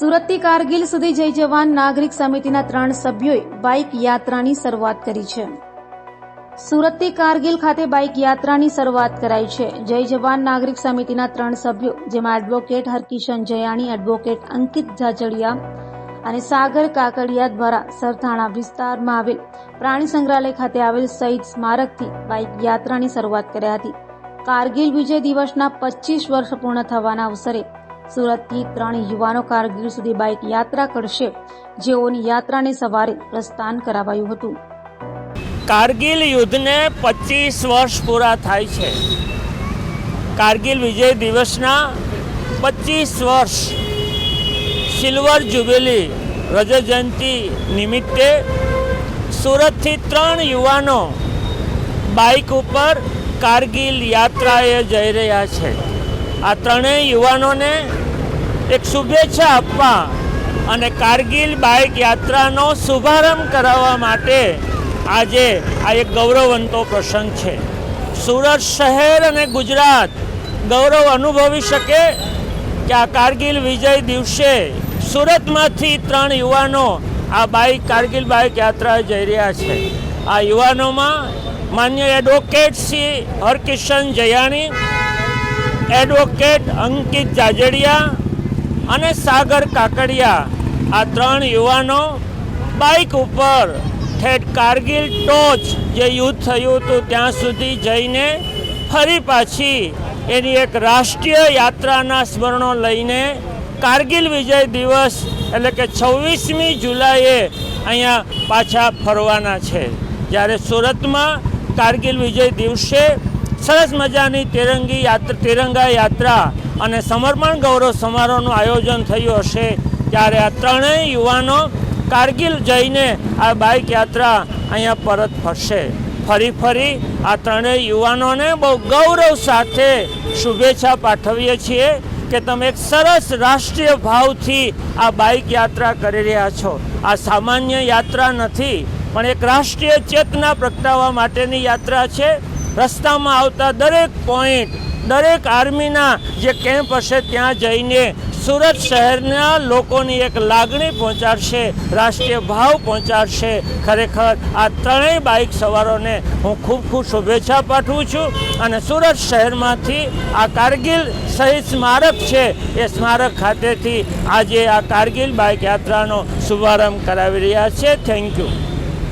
સુરતથી કારગિલ સુધી જય જવાન નાગરિક સમિતિના ત્રણ સભ્યોએ બાઇક યાત્રાની શરૂઆત કરી છે. સુરતથી કારગિલ ખાતે બાઇક યાત્રાની શરૂઆત કરાઈ છે. જય જવાન નાગરિક સમિતિના ત્રણ સભ્યો, જેમાં એડવોકેટ હરકિશન જયાણી એડવોકેટ અંકિત ઝાઝડિયા અને સાગર કાકડિયા દ્વારા સરથાણા વિસ્તારમાં આવેલ પ્રાણી સંગ્રહાલય ખાતે આવેલ શહીદ સ્મારકથી બાઇક યાત્રાની શરૂઆત કરી હતી. કારગિલ વિજય દિવસના પચીસ વર્ષ પૂર્ણ થવાના અવસરે સુરતથી ત્રણ યુવાનો કારગિલ સુધી બાઇક યાત્રા કરશે. જેઓની યાત્રાને સવારે પ્રસ્થાન કરાવાયું હતું. કારગિલ યુદ્ધને પચીસ વર્ષ પૂરા થાય છે. કારગિલ વિજય દિવસના પચીસ વર્ષ સિલ્વર જુબેલી રજત જયંતિ નિમિત્તે સુરતથી ત્રણ યુવાનો બાઇક ઉપર કારગિલ યાત્રાએ જઈ રહ્યા છે. આ ત્રણેય યુવાનોને એક શુભેચ્છા આપવા અને કારગિલ બાઇક યાત્રાનો શુભારંભ કરાવવા માટે આજે આ એક ગૌરવવંતો પ્રસંગ છે. સુરત શહેર અને ગુજરાત ગૌરવ અનુભવી શકે કે આ કારગિલ વિજય દિવસે સુરતમાંથી ત્રણ યુવાનો આ બાઇક કારગિલ બાઇક યાત્રા જઈ રહ્યા છે. આ યુવાનોમાં માન્ય એડવોકેટ શ્રી હરકિશન જયાણી એડવોકેટ અંકિત જાજડિયા અને સાગર કાકડિયા. આ ત્રણ યુવાનો બાઇક ઉપર ઠેઠ કારગિલ ટોચ જે યુદ્ધ થયું હતું ત્યાં સુધી જઈને ફરી પાછી એની એક રાષ્ટ્રીય યાત્રાના સ્મરણો લઈને કારગિલ વિજય દિવસ એટલે કે છવ્વીસમી જુલાઈએ અહીંયા પાછા ફરવાના છે. જ્યારે સુરતમાં કારગિલ વિજય દિવસે સરસ મજાની તિરંગી યાત્રા, તિરંગા યાત્રા અને સમર્પણ ગૌરવ સમારોહનું આયોજન થયું હશે. ત્યારે આ ત્રણેય યુવાનો કારગિલ જઈને આ બાઇક યાત્રા અહીંયા પરત ફરશે. ફરી ફરી આ ત્રણેય યુવાનોને બહુ ગૌરવ સાથે શુભેચ્છા પાઠવીએ છીએ કે તમે એક સરસ રાષ્ટ્રીય ભાવથી આ બાઇક યાત્રા કરી રહ્યા છો. આ સામાન્ય યાત્રા નથી, પણ એક રાષ્ટ્રીય ચેતના પ્રગટાવવા માટેની યાત્રા છે. રસ્તામાં આવતા દરેક પોઈન્ટ દરેક આર્મીના જે કેમ્પ હશે ત્યાં જઈને સુરત શહેરના લોકોની એક લાગણી પહોંચાડશે, રાષ્ટ્રીય ભાવ પહોંચાડશે. ખરેખર આ ત્રણેય બાઇક સવારોને હું ખૂબ ખૂબ શુભેચ્છા પાઠવું છું અને સુરત શહેરમાંથી આ કારગિલ શહીદ સ્મારક છે, એ સ્મારક ખાતેથી આજે આ કારગિલ બાઇક યાત્રાનો શુભારંભ કરાવી રહ્યા છે. Thank you